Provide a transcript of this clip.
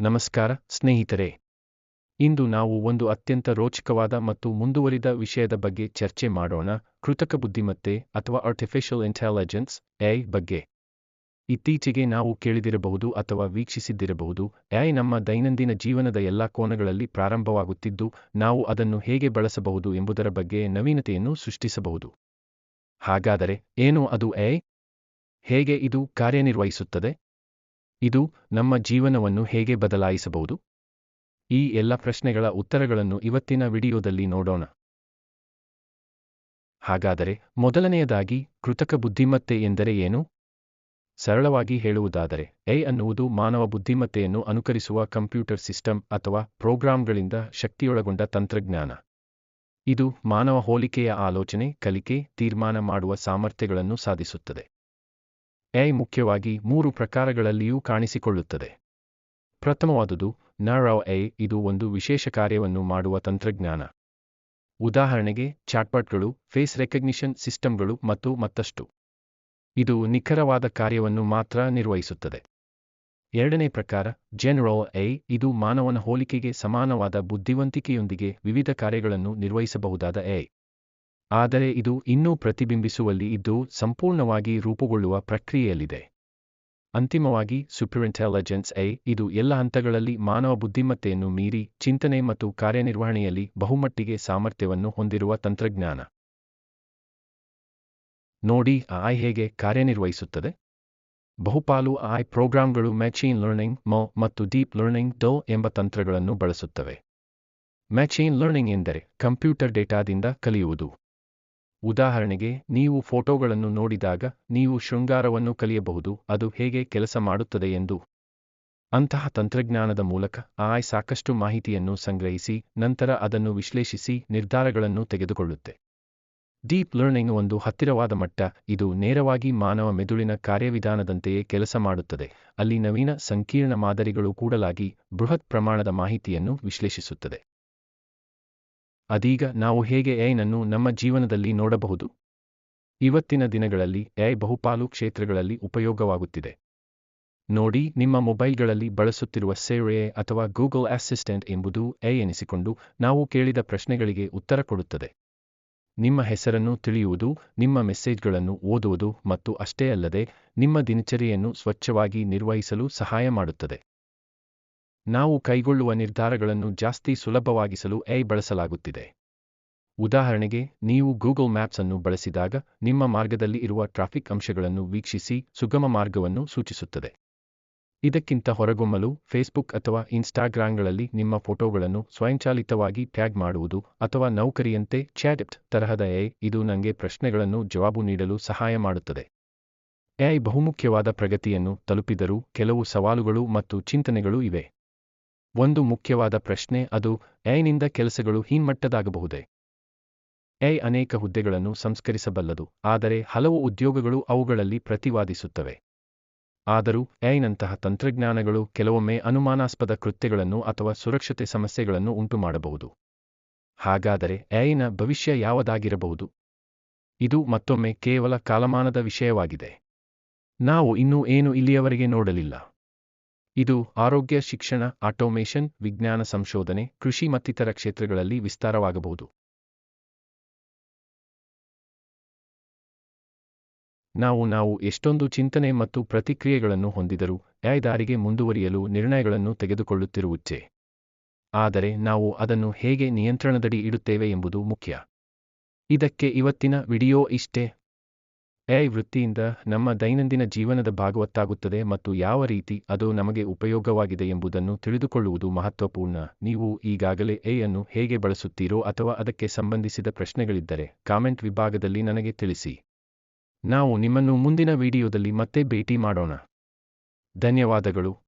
ನಮಸ್ಕಾರ, ಸ್ನೇಹಿತರೆ. ಇಂದು ನಾವು ಒಂದು ಅತ್ಯಂತ ರೋಚಕವಾದ ಮತ್ತು ಮುಂದುವರಿದ ವಿಷಯದ ಬಗ್ಗೆ ಚರ್ಚೆ ಮಾಡೋಣ, ಕೃತಕ ಬುದ್ಧಿಮತ್ತೆ ಅಥವಾ ಆರ್ಟಿಫಿಷಿಯಲ್ ಇಂಟೆಲಿಜೆನ್ಸ್ ಎಐ ಬಗ್ಗೆ. ಇತ್ತೀಚೆಗೆ ನಾವು ಕೇಳಿದಿರಬಹುದು ಅಥವಾ ವೀಕ್ಷಿಸಿದ್ದಿರಬಹುದು ಎಐ ನಮ್ಮ ದೈನಂದಿನ ಜೀವನದ ಎಲ್ಲ ಕೋನಗಳಲ್ಲಿ ಪ್ರಾರಂಭವಾಗುತ್ತಿದ್ದು, ನಾವು ಅದನ್ನು ಹೇಗೆ ಬಳಸಬಹುದು ಎಂಬುದರ ಬಗ್ಗೆ ನವೀನತೆಯನ್ನು ಸೃಷ್ಟಿಸಬಹುದು. ಹಾಗಾದರೆ, ಏನು ಅದು ಎಐ ಹೇಗೆ ಇದು ಕಾರ್ಯನಿರ್ವಹಿಸುತ್ತದೆ? ಇದು ನಮ್ಮ ಜೀವನವನ್ನು ಹೇಗೆ ಬದಲಾಯಿಸಬಹುದು? ಈ ಎಲ್ಲ ಪ್ರಶ್ನೆಗಳ ಉತ್ತರಗಳನ್ನು ಇವತ್ತಿನ ವಿಡಿಯೋದಲ್ಲಿ ನೋಡೋಣ. ಹಾಗಾದರೆ ಮೊದಲನೆಯದಾಗಿ ಕೃತಕ ಬುದ್ಧಿಮತ್ತೆ ಎಂದರೆ ಏನು? ಸರಳವಾಗಿ ಹೇಳುವುದಾದರೆ ಎ ಅನ್ನುವುದು ಮಾನವ ಬುದ್ಧಿಮತ್ತೆಯನ್ನು ಅನುಕರಿಸುವ ಕಂಪ್ಯೂಟರ್ ಸಿಸ್ಟಮ್ ಅಥವಾ ಪ್ರೋಗ್ರಾಂಗಳಿಂದ ಶಕ್ತಿಯೊಳಗೊಂಡ ತಂತ್ರಜ್ಞಾನ. ಇದು ಮಾನವ ಹೋಲಿಕೆಯ ಆಲೋಚನೆ, ಕಲಿಕೆ, ತೀರ್ಮಾನ ಮಾಡುವ ಸಾಮರ್ಥ್ಯಗಳನ್ನು ಸಾಧಿಸುತ್ತದೆ. ಎಐ ಮುಖ್ಯವಾಗಿ ಮೂರು ಪ್ರಕಾರಗಳಲ್ಲಿಯೂ ಕಾಣಿಸಿಕೊಳ್ಳುತ್ತದೆ. ಪ್ರಥಮವಾದುದು, ನರವ್ ಎ, ಇದು ಒಂದು ವಿಶೇಷ ಕಾರ್ಯವನ್ನು ಮಾಡುವ ತಂತ್ರಜ್ಞಾನ. ಉದಾಹರಣೆಗೆ, ಚಾಟ್ಬಾಟ್ಗಳು, ಫೇಸ್ ರೆಕಗ್ನಿಷನ್ ಸಿಸ್ಟಮ್ಗಳು ಮತ್ತು ಮತ್ತಷ್ಟು. ಇದು ನಿಖರವಾದ ಕಾರ್ಯವನ್ನು ಮಾತ್ರ ನಿರ್ವಹಿಸುತ್ತದೆ. ಎರಡನೇ ಪ್ರಕಾರ ಜೆನ್ರೋ ಎ, ಇದು ಮಾನವನ ಹೋಲಿಕೆಗೆ ಸಮಾನವಾದ ಬುದ್ಧಿವಂತಿಕೆಯೊಂದಿಗೆ ವಿವಿಧ ಕಾರ್ಯಗಳನ್ನು ನಿರ್ವಹಿಸಬಹುದಾದ ಎ. ಆದರೆ ಇದು ಇನ್ನೂ ಪ್ರತಿಬಿಂಬಿಸುವಲ್ಲಿ ಇದ್ದು ಸಂಪೂರ್ಣವಾಗಿ ರೂಪುಗೊಳ್ಳುವ ಪ್ರಕ್ರಿಯೆಯಲ್ಲಿದೆ. ಅಂತಿಮವಾಗಿ ಸೂಪರ್ ಇಂಟೆಲಿಜೆನ್ಸ್ ಎ ಇದು ಎಲ್ಲ ಹಂತಗಳಲ್ಲಿ ಮಾನವ ಬುದ್ಧಿಮತ್ತೆಯನ್ನು ಮೀರಿ ಚಿಂತನೆ ಮತ್ತು ಕಾರ್ಯನಿರ್ವಹಣೆಯಲ್ಲಿ ಬಹುಮಟ್ಟಿಗೆ ಸಾಮರ್ಥ್ಯವನ್ನು ಹೊಂದಿರುವ ತಂತ್ರಜ್ಞಾನ. ನೋಡಿ ಆಯ್ ಹೇಗೆ ಕಾರ್ಯನಿರ್ವಹಿಸುತ್ತದೆ? ಬಹುಪಾಲು ಆಯ್ ಪ್ರೋಗ್ರಾಂಗಳು ಮ್ಯಾಚೀನ್ ಲರ್ನಿಂಗ್, ಮೊ ಮತ್ತು ಡೀಪ್ ಲರ್ನಿಂಗ್ ಡೋ ಎಂಬ ತಂತ್ರಗಳನ್ನು ಬಳಸುತ್ತವೆ. ಮ್ಯಾಚೀನ್ ಲರ್ನಿಂಗ್ ಎಂದರೆ ಕಂಪ್ಯೂಟರ್ ಡೇಟಾದಿಂದ ಕಲಿಯುವುದು. ಉದಾಹರಣೆಗೆ, ನೀವು ಫೋಟೋಗಳನ್ನು ನೋಡಿದಾಗ ನೀವು ಶೃಂಗಾರವನ್ನು ಕಲಿಯಬಹುದು, ಅದು ಹೇಗೆ ಕೆಲಸ ಮಾಡುತ್ತದೆ ಎಂದು. ಅಂತಹ ತಂತ್ರಜ್ಞಾನದ ಮೂಲಕ ಆಯ್ ಸಾಕಷ್ಟು ಮಾಹಿತಿಯನ್ನು ಸಂಗ್ರಹಿಸಿ, ನಂತರ ಅದನ್ನು ವಿಶ್ಲೇಷಿಸಿ, ನಿರ್ಧಾರಗಳನ್ನು ತೆಗೆದುಕೊಳ್ಳುತ್ತೆ. ಡೀಪ್ ಲರ್ನಿಂಗ್ ಒಂದು ಹತ್ತಿರವಾದ ಮಟ್ಟ, ಇದು ನೇರವಾಗಿ ಮಾನವ ಮೆದುಳಿನ ಕಾರ್ಯವಿಧಾನದಂತೆಯೇ ಕೆಲಸ ಮಾಡುತ್ತದೆ, ಅಲ್ಲಿ ನವೀನ ಸಂಕೀರ್ಣ ಮಾದರಿಗಳು ಕೂಡಲಾಗಿ ಬೃಹತ್ ಪ್ರಮಾಣದ ಮಾಹಿತಿಯನ್ನು ವಿಶ್ಲೇಷಿಸುತ್ತದೆ. ಅದೀಗ ನಾವು ಹೇಗೆ ಎಐನನ್ನು ನಮ್ಮ ಜೀವನದಲ್ಲಿ ನೋಡಬಹುದು? ಇವತ್ತಿನ ದಿನಗಳಲ್ಲಿ ಎಐ ಬಹುಪಾಲು ಕ್ಷೇತ್ರಗಳಲ್ಲಿ ಉಪಯೋಗವಾಗುತ್ತಿದೆ. ನೋಡಿ, ನಿಮ್ಮ ಮೊಬೈಲ್ಗಳಲ್ಲಿ ಬಳಸುತ್ತಿರುವ ಸೇವೆ ಅಥವಾ ಗೂಗಲ್ ಅಸಿಸ್ಟೆಂಟ್ ಎಂಬುದು ಎ ಎನಿಸಿಕೊಂಡು ನಾವು ಕೇಳಿದ ಪ್ರಶ್ನೆಗಳಿಗೆ ಉತ್ತರ ಕೊಡುತ್ತದೆ. ನಿಮ್ಮ ಹೆಸರನ್ನು ತಿಳಿಯುವುದು, ನಿಮ್ಮ ಮೆಸೇಜ್ಗಳನ್ನು ಓದುವುದು ಮತ್ತು ಅಷ್ಟೇ ಅಲ್ಲದೆ ನಿಮ್ಮ ದಿನಚರಿಯನ್ನು ಸ್ವಚ್ಛವಾಗಿ ನಿರ್ವಹಿಸಲು ಸಹಾಯ ಮಾಡುತ್ತದೆ. ನಾವು ಕೈಗೊಳ್ಳುವ ನಿರ್ಧಾರಗಳನ್ನು ಜಾಸ್ತಿ ಸುಲಭವಾಗಿಸಲು ಎಐ ಬಳಸಲಾಗುತ್ತಿದೆ. ಉದಾಹರಣೆಗೆ, ನೀವು ಗೂಗಲ್ ಮ್ಯಾಪ್ಸ್ ಅನ್ನು ಬಳಸಿದಾಗ ನಿಮ್ಮ ಮಾರ್ಗದಲ್ಲಿ ಇರುವ ಟ್ರಾಫಿಕ್ ಅಂಶಗಳನ್ನು ವೀಕ್ಷಿಸಿ ಸುಗಮ ಮಾರ್ಗವನ್ನು ಸೂಚಿಸುತ್ತದೆ. ಇದಕ್ಕಿಂತ ಹೊರಗೊಮ್ಮಲು ಫೇಸ್ಬುಕ್ ಅಥವಾ ಇನ್ಸ್ಟಾಗ್ರಾಂಗಳಲ್ಲಿ ನಿಮ್ಮ ಫೋಟೋಗಳನ್ನು ಸ್ವಯಂಚಾಲಿತವಾಗಿ ಟ್ಯಾಗ್ ಮಾಡುವುದು ಅಥವಾ ನೌಕರಿಯಂತೆ ಚಾಟ್ ತರಹದ ಎ, ಇದು ನನಗೆ ಪ್ರಶ್ನೆಗಳನ್ನು ಜವಾಬು ನೀಡಲು ಸಹಾಯ ಮಾಡುತ್ತದೆ. ಎಐ ಬಹುಮುಖ್ಯವಾದ ಪ್ರಗತಿಯನ್ನು ತಲುಪಿದರೂ ಕೆಲವು ಸವಾಲುಗಳು ಮತ್ತು ಚಿಂತನೆಗಳು ಇವೆ. ಒಂದು ಮುಖ್ಯವಾದ ಪ್ರಶ್ನೆ, ಅದು ಎಐನಿಂದ ಕೆಲಸಗಳು ಹಿಮ್ಮಟ್ಟದಾಗಬಹುದೇ ಎ ಅನೇಕ ಹುದ್ದೆಗಳನ್ನು ಸಂಸ್ಕರಿಸಬಲ್ಲದು, ಆದರೆ ಹಲವು ಉದ್ಯೋಗಗಳು ಅವುಗಳಲ್ಲಿ ಪ್ರತಿವಾದಿಸುತ್ತವೆ. ಆದರೂ ಎನಂತಹ ತಂತ್ರಜ್ಞಾನಗಳು ಕೆಲವೊಮ್ಮೆ ಅನುಮಾನಾಸ್ಪದ ಕೃತ್ಯಗಳನ್ನು ಅಥವಾ ಸುರಕ್ಷತೆ ಸಮಸ್ಯೆಗಳನ್ನು ಉಂಟುಮಾಡಬಹುದು. ಹಾಗಾದರೆ ಎಐನ ಭವಿಷ್ಯ ಯಾವದಾಗಿರಬಹುದು? ಇದು ಮತ್ತೊಮ್ಮೆ ಕೇವಲ ಕಾಲಮಾನದ ವಿಷಯವಾಗಿದೆ. ನಾವು ಇನ್ನೂ ಏನು ಇಲ್ಲಿಯವರೆಗೆ ನೋಡಲಿಲ್ಲ. ಇದು ಆರೋಗ್ಯ, ಶಿಕ್ಷಣ, ಆಟೋಮೇಷನ್, ವಿಜ್ಞಾನ ಸಂಶೋಧನೆ, ಕೃಷಿ ಮತ್ತಿತರ ಕ್ಷೇತ್ರಗಳಲ್ಲಿ ವಿಸ್ತಾರವಾಗಬಹುದು. ನಾವು ನಾವು ಎಷ್ಟೊಂದು ಚಿಂತನೆ ಮತ್ತು ಪ್ರತಿಕ್ರಿಯೆಗಳನ್ನು ಹೊಂದಿದರೂ ದಾರಿಗೆ ಮುಂದುವರಿಯಲು ನಿರ್ಣಯಗಳನ್ನು ತೆಗೆದುಕೊಳ್ಳುತ್ತಿರುವುಚ್ಚೆ. ಆದರೆ ನಾವು ಅದನ್ನು ಹೇಗೆ ನಿಯಂತ್ರಣದಡಿ ಇಡುತ್ತೇವೆ ಎಂಬುದು ಮುಖ್ಯ. ಇದಕ್ಕೆ ಇವತ್ತಿನ ವಿಡಿಯೋ ಇಷ್ಟೇ. ಎಐ ವೃತ್ತಿಯಿಂದ ನಮ್ಮ ದೈನಂದಿನ ಜೀವನದ ಭಾಗವತ್ತಾಗುತ್ತದೆ ಮತ್ತು ಯಾವ ರೀತಿ ಅದು ನಮಗೆ ಉಪಯೋಗವಾಗಿದೆ ಎಂಬುದನ್ನು ತಿಳಿದುಕೊಳ್ಳುವುದು ಮಹತ್ವಪೂರ್ಣ. ನೀವು ಈಗಾಗಲೇ ಎ ಅನ್ನು ಹೇಗೆ ಬಳಸುತ್ತೀರೋ ಅಥವಾ ಅದಕ್ಕೆ ಸಂಬಂಧಿಸಿದ ಪ್ರಶ್ನೆಗಳಿದ್ದರೆ ಕಾಮೆಂಟ್ ವಿಭಾಗದಲ್ಲಿ ನನಗೆ ತಿಳಿಸಿ. ನಾವು ನಿಮ್ಮನ್ನು ಮುಂದಿನ ವಿಡಿಯೋದಲ್ಲಿ ಮತ್ತೆ ಭೇಟಿ ಮಾಡೋಣ. ಧನ್ಯವಾದಗಳು.